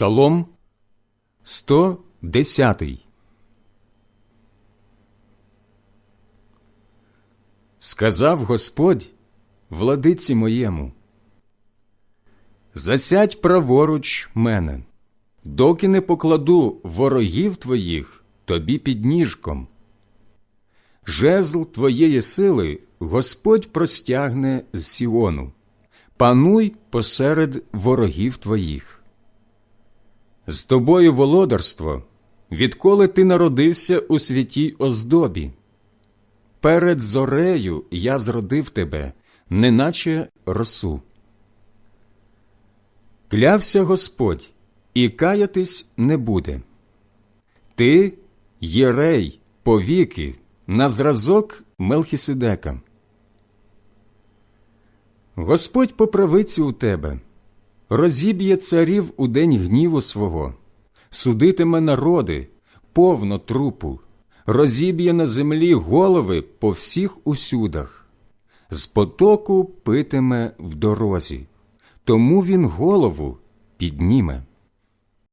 Псалом 110 Сказав Господь владиці моєму, Засядь праворуч мене, доки не покладу ворогів твоїх тобі під ніжком. Жезл твоєї сили Господь простягне з Сіону, пануй посеред ворогів твоїх. З тобою володарство, відколи ти народився у святій оздобі. Перед зорею я зродив тебе, неначе росу. Клявся Господь, і каятись не буде. Ти єрей повіки на зразок Мелхіседека. Господь по правиці у тебе, розіб'є царів у день гніву свого, судитиме народи, повно трупу, розіб'є на землі голови по всіх усюдах, з потоку питиме в дорозі, тому він голову підніме.